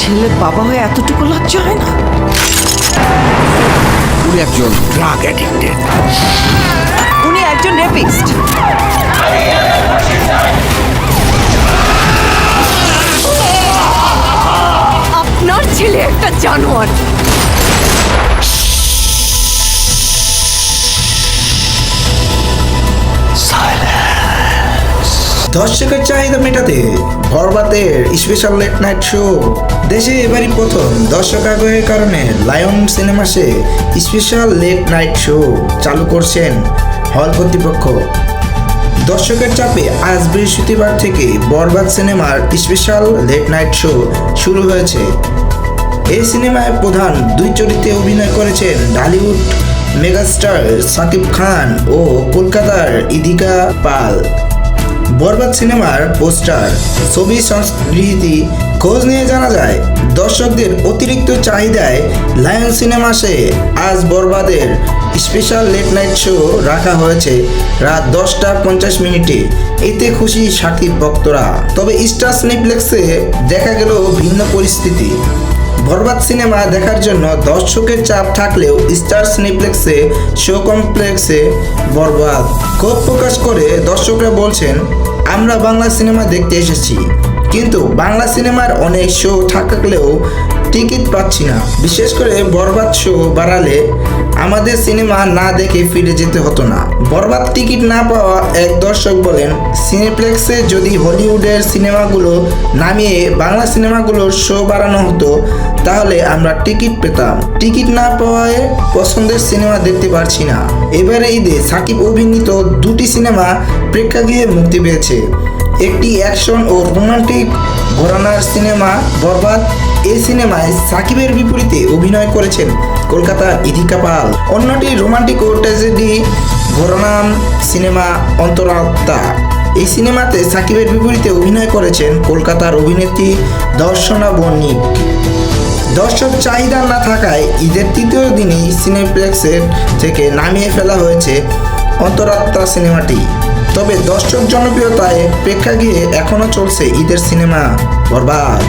ছেলের বাবা হয়ে এতটুকু লজ্জা হয় না? উনি একজন ড্রাগ অ্যাডিক্টেড উনি একজন রেপিস্ট আপনার ছেলে একটা জানোয়ার। দর্শকের চাহিদা মেটাতে বরবাদের স্পেশাল লেট নাইট শো দেশে এবারই প্রথম দর্শক আগ্রহের কারণে লায়ন সিনেমাসে স্পেশাল লেট নাইট শো চালু করছেন হল কর্তৃপক্ষ। দর্শকের চাপে আজ বৃহস্পতিবার থেকে বরবাদ সিনেমার স্পেশাল লেট নাইট শো শুরু হয়েছে। এই সিনেমায় প্রধান দুই চরিত্রে অভিনয় করেছেন ঢালিউড মেগাস্টার সাকিব খান ও কলকাতার ইদিকা পাল। বরবাদ সিনেমার পোস্টার, ছবি সংস্কৃতি খোঁজ নিয়ে জানা যায়, দর্শকদের অতিরিক্ত চাহিদায় লায়ন সিনেমাসে আজ বরবাদের স্পেশাল লেট নাইট শো রাখা হয়েছে রাত দশটা পঞ্চাশ মিনিটে। এতে খুশি সাকিব ভক্তরা। তবে স্টার সিনেপ্লেক্সে দেখা গেল ভিন্ন পরিস্থিতি। বরবাদ সিনেমা দেখার জন্য দর্শকের চাপ থাকলেও স্টার সিনেপ্লেক্সে শো কমপ্লেক্সে বরবাদ। ক্ষোভ প্রকাশ করে দর্শকরা বলছেন আমরা বাংলা সিনেমা দেখতে এসেছি। কিন্তু বাংলা সিনেমার অনেক শো থাকলেও টিকিট পাচ্ছি না। বিশেষ করে বরবাদ শো বাড়ালে আমাদের সিনেমা না দেখে ফিরে যেতে হতো না। বরবাদ টিকিট না পাওয়া এক দর্শক বলেন, সিনেপ্লেক্সে যদি হলিউডের সিনেমাগুলো নামিয়ে বাংলা সিনেমাগুলোর শো বাড়ানো হতো, তাহলে আমরা টিকিট পেতাম। টিকিট না পাওয়ায় পছন্দের সিনেমা দেখতে পারছি না। এবারে ঈদে সাকিব অভিনীত দুটি সিনেমা প্রেক্ষাগৃহে মুক্তি পেয়েছে। একটি অ্যাকশন ও রোমান্টিক ঘরানার সিনেমা বরবাদ। এই সিনেমায় সাকিবের বিপরীতে অভিনয় করেছেন কলকাতার ইধিকা পাল। অন্যটি রোমান্টিক ও ট্র্যাজেডি ঘরানাম সিনেমা অন্তরাত্মা। এই সিনেমাতে সাকিবের বিপরীতে অভিনয় করেছেন কলকাতার অভিনেত্রী দর্শনা বণিক দর্শক চাহিদা না থাকায় ঈদের তৃতীয় দিনেই সিনেপ্লেক্সের থেকে নামিয়ে ফেলা হয়েছে অন্তরাত্মা সিনেমাটি। তবে দর্শক জনপ্রিয়তায় প্রেক্ষাগৃহে এখনও চলছে ঈদের সিনেমা। বরবাদ।